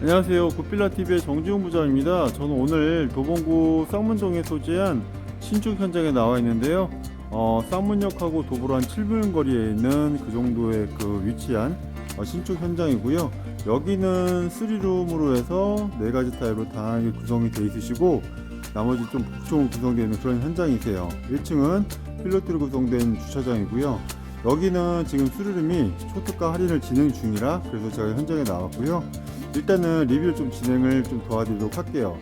안녕하세요. 굿빌라TV의 정지훈 부장입니다. 저는 오늘 도봉구 쌍문동에 소재한 신축 현장에 나와 있는데요. 어, 쌍문역하고 도보로 한 7분 거리에 있는 그 정도의 그 위치한 어, 신축 현장이고요. 여기는 3룸으로 해서 네 가지 타입으로 다양하게 구성이 되어 있으시고 나머지 좀 복층으로 구성되어 있는 그런 현장이세요. 1층은 필로티로 구성된 주차장이고요. 여기는 지금 수리름이 초특가 할인을 진행 중이라 그래서 제가 현장에 나왔고요. 일단은 리뷰를 좀 진행을 좀 도와드리도록 할게요.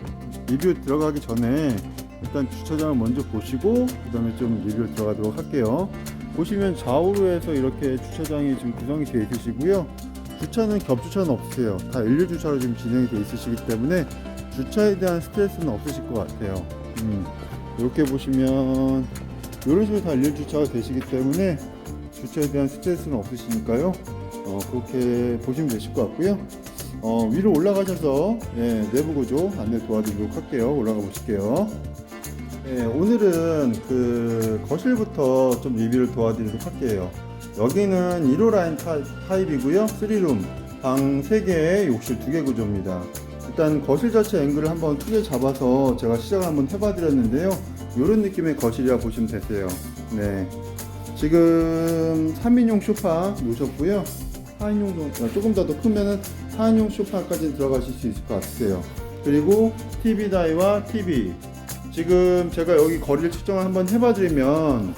리뷰 들어가기 전에 일단 주차장을 먼저 보시고 그 다음에 좀 리뷰를 들어가도록 할게요. 보시면 좌우로 해서 이렇게 주차장이 지금 구성이 되어 있으시고요. 주차는 겹주차는 없으세요. 다 일류 주차로 지금 진행이 되어 있으시기 때문에 주차에 대한 스트레스는 없으실 것 같아요. 음, 이렇게 보시면 이런 식으로 다 일류 주차가 되시기 때문에 주차에 대한 스트레스는 없으시니까요. 어, 그렇게 보시면 되실 것 같고요. 어, 위로 올라가셔서 예, 내부 구조 안내 도와드리도록 할게요. 올라가 보실게요. 예, 오늘은 그 거실부터 좀 리뷰를 도와드리도록 할게요. 여기는 1호 라인 타, 타입이고요. 3룸, 방 3개, 욕실 2개 구조입니다. 일단 거실 자체 앵글을 한번 크게 잡아서 제가 시작을 한번 해봐 드렸는데요. 이런 느낌의 거실이라 보시면 되세요. 네. 지금 3인용 소파 놓으셨고요. 4인용 조금 더 더 크면은 4인용 소파까지 들어가실 수 있을 것 같으세요. 그리고 TV 다이와 TV. 지금 제가 여기 거리를 측정을 한번 해봐드리면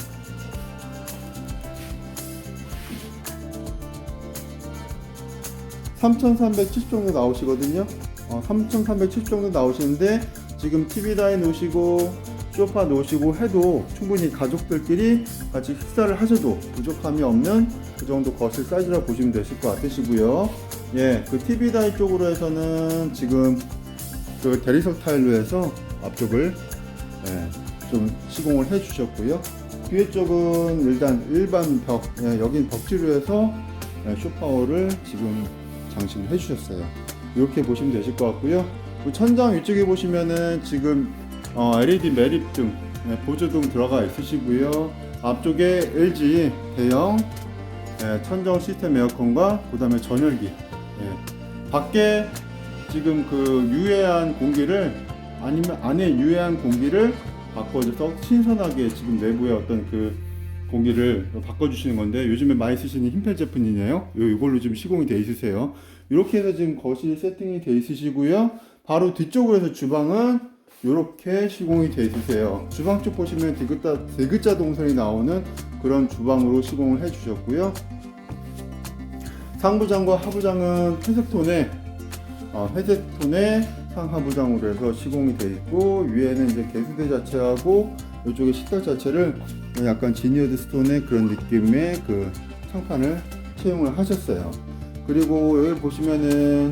(3370) 정도 나오시거든요 어, (3370) 정도 나오시는데 지금 TV 다이 놓으시고 소파 놓으시고 해도 충분히 가족들끼리 같이 식사를 하셔도 부족함이 없는 그 정도 거실 사이즈라 보시면 되실 것 같으시고요 예, 그 TV 다이 쪽으로 해서는 지금 그 대리석 타일로 해서 앞쪽을 예, 좀 시공을 해 주셨고요. 뒤에 쪽은 일단 일반 벽, 예, 여긴 벽지로 해서 예, 쇼파워를 지금 장식을 해 주셨어요. 이렇게 보시면 되실 것 같고요. 그 천장 위쪽에 보시면은 지금 어, LED 매립등, 예, 보조등 들어가 있으시고요. 앞쪽에 LG 대형 예, 천정 시스템 에어컨과 그 다음에 전열기 예. 밖에 지금 그 유해한 공기를 아니면 안에 유해한 공기를 바꿔줘서 신선하게 지금 내부의 어떤 그 공기를 바꿔주시는 건데 요즘에 많이 쓰시는 흰펠 제품이네요. 요 이걸로 지금 시공이 돼 있으세요. 이렇게 해서 지금 거실 세팅이 돼 있으시고요. 바로 뒤쪽으로 해서 주방은 이렇게 시공이 돼 있으세요. 주방 쪽 보시면 디귿자 동선이 나오는 그런 주방으로 시공을 해 주셨고요. 상부장과 하부장은 회색 톤에 어, 회색 톤의 상하부장으로 해서 시공이 되어 있고 위에는 이제 개수대 자체하고 이쪽에 식탁 자체를 약간 지니어드 스톤의 그런 느낌의 그 창판을 채용을 하셨어요. 그리고 여기 보시면은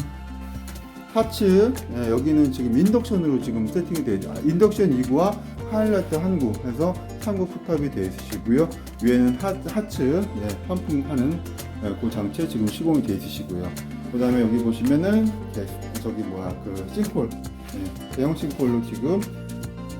하츠 예, 여기는 지금 인덕션으로 지금 세팅이 되어 있죠. 아, 인덕션 2구와 하이라이트 한구 해서 3구 푸탑이 되어 있으시고요. 위에는 하, 하츠 예, 환풍하는 예, 그 장치에 지금 시공이 되어 있으시고요. 그 다음에 여기 보시면은 네, 저기 뭐야 그 싱크홀 네, 대형 싱크홀로 지금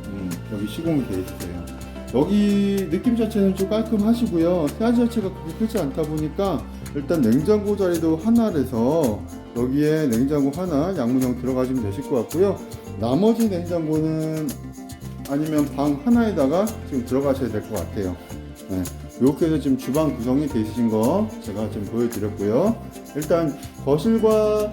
음, 여기 시공이 되어 있어요. 여기 느낌 자체는 좀 깔끔하시고요. 사이즈 자체가 그렇게 크지 않다 보니까 일단 냉장고 자리도 하나라서 여기에 냉장고 하나 양문형 들어가시면 되실 것 같고요. 나머지 냉장고는 아니면 방 하나에다가 지금 들어가셔야 될 것 같아요. 네. 이렇게 해서 지금 주방 구성이 있으신 거 제가 좀 보여드렸고요. 일단 거실과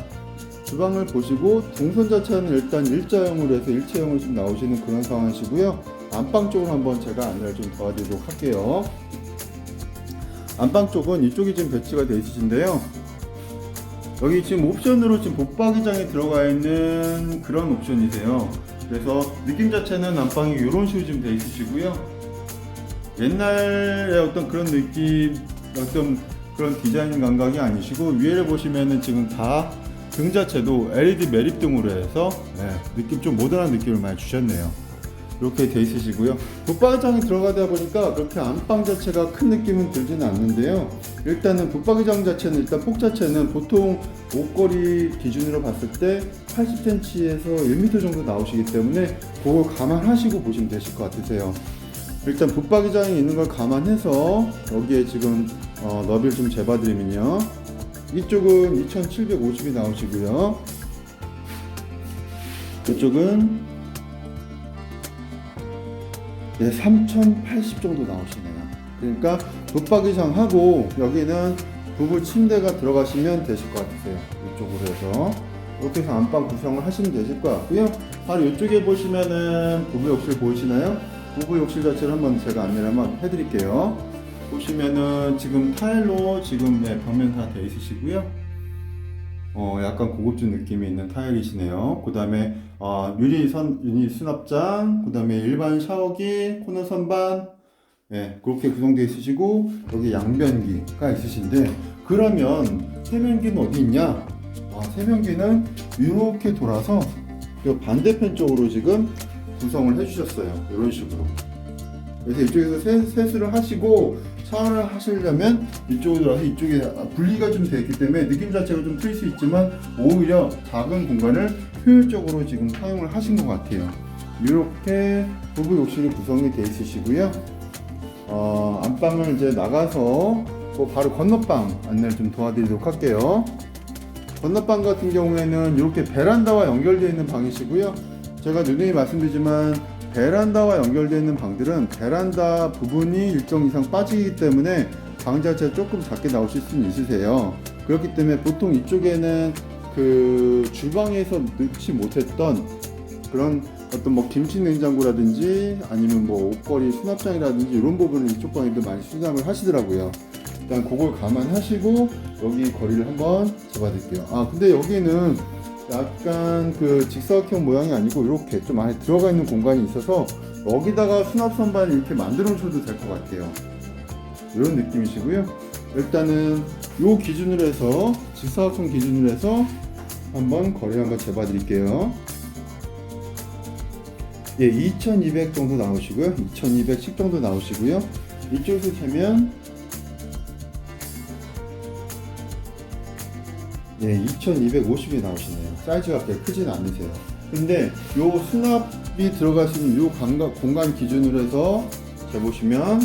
주방을 보시고 동선 자체는 일단 일자형으로 해서 일체형으로 지금 나오시는 그런 상황이시고요. 안방 쪽을 한번 제가 안내를 좀 도와드리도록 할게요. 안방 쪽은 이쪽이 지금 배치가 되어 있으신데요. 여기 지금 옵션으로 지금 붙박이장에 들어가 있는 그런 옵션이세요. 그래서 느낌 자체는 안방이 이런 식으로 지금 되어 있으시고요. 옛날의 어떤 그런 느낌, 어떤 그런 디자인 감각이 아니시고 위에를 보시면은 지금 다 등 자체도 LED 매립등으로 해서 네, 느낌 좀 모던한 느낌을 많이 주셨네요. 이렇게 돼 있으시고요. 붙박이장이 들어가다 보니까 그렇게 안방 자체가 큰 느낌은 들지는 않는데요. 일단은 붙박이장 자체는 일단 폭 자체는 보통 옷걸이 기준으로 봤을 때 80cm에서 1m 정도 나오시기 때문에 그걸 감안하시고 보시면 되실 것 같으세요. 일단 붙박이장이 있는 걸 감안해서 여기에 지금 어, 너비를 좀 재봐드리면요. 이쪽은 2750이 나오시고요. 이쪽은 네, 3080 정도 나오시네요. 그러니까 붙박이장하고 여기는 부부 침대가 들어가시면 되실 것 같으세요. 이쪽으로 해서 이렇게 해서 안방 구성을 하시면 되실 것 같고요. 바로 이쪽에 보시면은 부부 욕실 보이시나요? 부부 욕실 자체를 한번 제가 안내를 한번 해드릴게요. 보시면은 지금 타일로 지금 네, 벽면 다돼 있으시고요. 어, 약간 고급진 느낌이 있는 타일이시네요. 그 다음에, 어, 유리 선, 유리 수납장, 그 다음에 일반 샤워기, 코너 선반, 예, 그렇게 구성되어 있으시고, 여기 양변기가 있으신데, 그러면 세면기는 어디 있냐? 아, 세면기는 이렇게 돌아서, 이 반대편 쪽으로 지금 구성을 해주셨어요. 이런 식으로. 그래서 이쪽에서 세, 세수를 하시고 샤워를 하시려면 이쪽으로 와서 이쪽에 분리가 좀 되어 있기 때문에 느낌 자체가 좀 틀릴 수 있지만 오히려 작은 공간을 효율적으로 지금 사용을 하신 것 같아요. 이렇게 부부 욕실이 구성이 되어 있으시고요. 어, 안방을 이제 나가서 그 바로 건너방 안내를 좀 도와드리도록 할게요. 건너방 같은 경우에는 이렇게 베란다와 연결되어 있는 방이시고요. 제가 누누이 말씀드리지만 베란다와 연결되어 있는 방들은 베란다 부분이 일정 이상 빠지기 때문에 방 자체가 조금 작게 나오실 수는 있으세요. 그렇기 때문에 보통 이쪽에는 그 주방에서 넣지 못했던 그런 어떤 뭐 김치 냉장고라든지 아니면 뭐 옷걸이 수납장이라든지 이런 부분을 이쪽 방에도 많이 수납을 하시더라고요. 일단 그걸 감안하시고 여기 거리를 한번 잡아드릴게요. 아 근데 여기는 약간 그 직사각형 모양이 아니고 이렇게 좀 안에 들어가 있는 공간이 있어서 여기다가 수납 선반을 이렇게 만들어 놓으셔도 될 것 같아요. 이런 느낌이시고요. 일단은 요 기준으로 해서 직사각형 기준으로 해서 한번 거리 한번 재봐 드릴게요. 예, 2200 정도 나오시고요. 2210 정도 나오시고요. 이쪽에서 재면 네, 2250이 나오시네요. 사이즈가 그렇게 크진 않으세요. 근데 요 수납이 들어갈 수 있는 요 공간, 공간 기준으로 해서 재보시면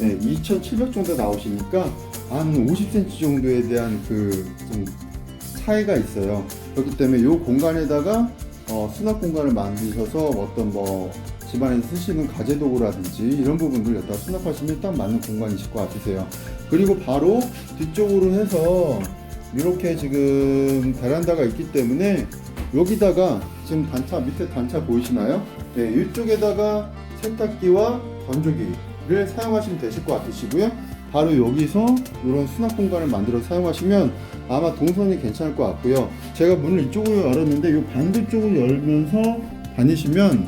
네, 2700 정도 나오시니까 한 50cm 정도에 대한 그 좀 차이가 있어요. 그렇기 때문에 요 공간에다가 어, 수납 공간을 만드셔서 어떤 뭐 집안에서 쓰시는 가재 도구라든지 이런 부분들 여기다 수납하시면 딱 맞는 공간이실 것 같으세요. 그리고 바로 뒤쪽으로 해서 이렇게 지금 베란다가 있기 때문에 여기다가 지금 단차 밑에 단차 보이시나요? 네, 이쪽에다가 세탁기와 건조기를 사용하시면 되실 것 같으시고요. 바로 여기서 이런 수납 공간을 만들어 사용하시면 아마 동선이 괜찮을 것 같고요. 제가 문을 이쪽으로 열었는데 이 반대쪽을 열면서 다니시면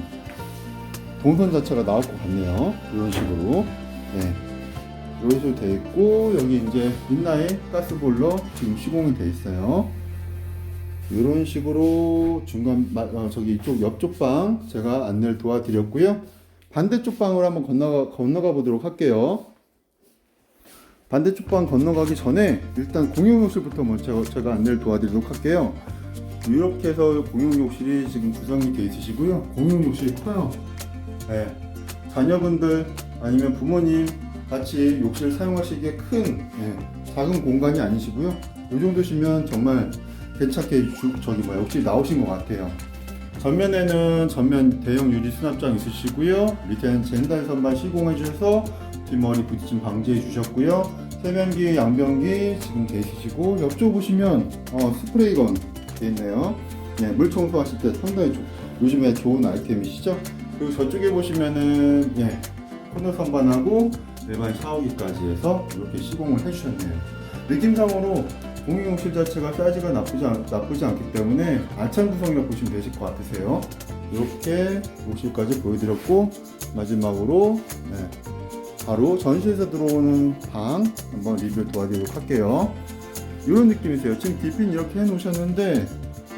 동선 자체가 나올 것 같네요. 이런 식으로. 네. 식으로 돼 있고 여기 이제 인라인 가스볼러 지금 시공이 돼 있어요. 이런 식으로 중간 마- 어, 저기 이쪽 옆쪽 방 제가 안내를 도와드렸고요. 반대쪽 방으로 한번 건너가 건너가 보도록 할게요. 반대쪽 방 건너가기 전에 일단 공용욕실부터 먼저 제가 안내를 도와드리도록 할게요. 이렇게 해서 공용욕실이 지금 구성이 되어 있으시고요. 공용욕실이 커요. 네. 자녀분들 아니면 부모님 같이 욕실 사용하시기에 큰 예, 작은 공간이 아니시고요. 이 정도시면 정말 괜찮게 주, 저기 뭐 욕실 나오신 것 같아요. 전면에는 전면 대형 유리 수납장 있으시고요. 밑에는 젠달 선반 시공해 주셔서 뒷머리 부딪힘 방지해 주셨고요. 세면기, 양변기 지금 돼 있으시고 옆쪽 보시면 어, 스프레이건 돼 있네요. 네, 물 청소하실 때 상당히 조- 요즘에 좋은 아이템이시죠? 그리고 저쪽에 보시면은 예, 코너 선반하고 일반 샤워기까지 해서 이렇게 시공을 해주셨네요. 느낌상으로 공용욕실 자체가 사이즈가 나쁘지, 않, 나쁘지 않기 때문에 알찬 구성이라고 보시면 되실 것 같으세요. 이렇게 욕실까지 보여드렸고 마지막으로 네, 바로 전시에서 들어오는 방 한번 리뷰 도와드리도록 할게요. 이런 느낌이세요. 지금 디핀 이렇게 해놓으셨는데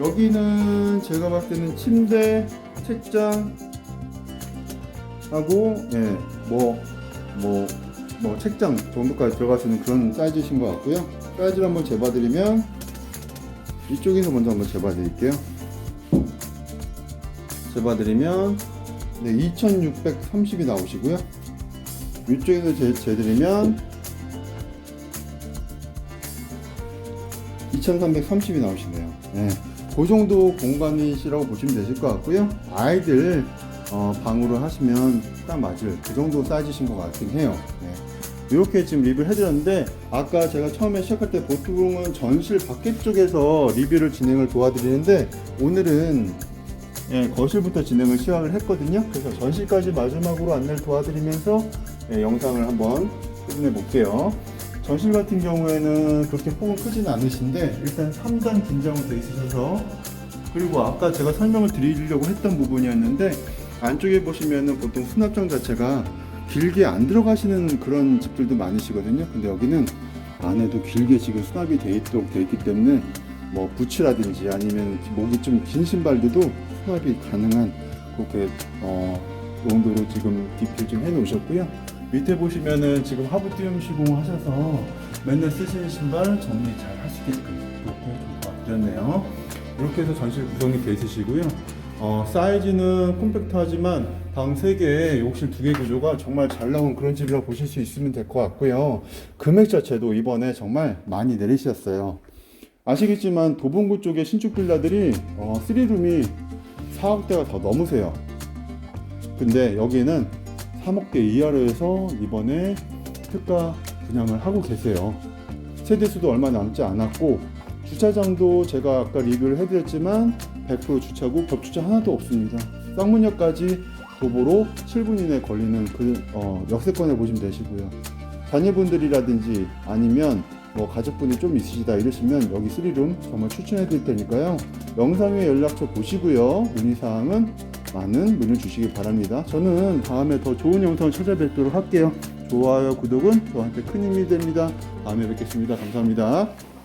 여기는 제가 봤을 때는 침대, 책장 하고 예, 뭐, 뭐, 뭐 책장 정도까지 들어갈 수 있는 그런 사이즈이신 것 같고요. 사이즈를 한번 재봐드리면 이쪽에서 먼저 한번 재봐드릴게요. 재봐드리면 네, 2630이 나오시고요. 이쪽에서 재, 재드리면 2330이 나오시네요. 네. 그 정도 공간이시라고 보시면 되실 것 같고요. 아이들 어, 방으로 하시면 딱 맞을 그 정도 사이즈신 것 같긴 해요. 네. 이렇게 지금 리뷰를 해드렸는데 아까 제가 처음에 시작할 때 보통은 전실 밖에 쪽에서 리뷰를 진행을 도와드리는데 오늘은 예, 거실부터 진행을 시작을 했거든요. 그래서 전실까지 마지막으로 안내를 도와드리면서 예, 영상을 한번 끝내 볼게요. 전실 같은 경우에는 그렇게 폭은 크지는 않으신데 일단 3단 긴장으로 되어 있으셔서 그리고 아까 제가 설명을 드리려고 했던 부분이었는데 안쪽에 보시면은 보통 수납장 자체가 길게 안 들어가시는 그런 집들도 많으시거든요. 근데 여기는 안에도 길게 지금 수납이 돼 있도록 돼 있기 때문에 뭐 부츠라든지 아니면 목이 좀 긴 신발들도 수납이 가능한 그렇게 어 용도로 지금 DP 좀 해놓으셨고요. 밑에 보시면은 지금 하부 띄움 시공을 하셔서 맨날 쓰시는 신발 정리 잘 있게끔 이렇게 좀 도와드렸네요. 이렇게 해서 전실 구성이 돼 있으시고요. 어, 사이즈는 콤팩트하지만 방 3개, 욕실 2개 구조가 정말 잘 나온 그런 집이라고 보실 수 있으면 될 것 같고요. 금액 자체도 이번에 정말 많이 내리셨어요. 아시겠지만 도봉구 쪽의 신축 빌라들이 어, 3룸이 4억대가 더 넘으세요. 근데 여기는 3억대 이하로 해서 이번에 특가 분양을 하고 계세요. 세대수도 얼마 남지 않았고 주차장도 제가 아까 리뷰를 해드렸지만 100% 주차고 겹주차 하나도 없습니다. 쌍문역까지 도보로 7분 이내 걸리는 그 어, 역세권을 보시면 되시고요. 자녀분들이라든지 아니면 뭐 가족분이 좀 있으시다 이러시면 여기 3룸 정말 추천해 드릴 테니까요. 영상 의 연락처 보시고요. 문의사항은 많은 문의 주시기 바랍니다. 저는 다음에 더 좋은 영상 찾아뵙도록 할게요. 좋아요, 구독은 저한테 큰 힘이 됩니다. 다음에 뵙겠습니다. 감사합니다.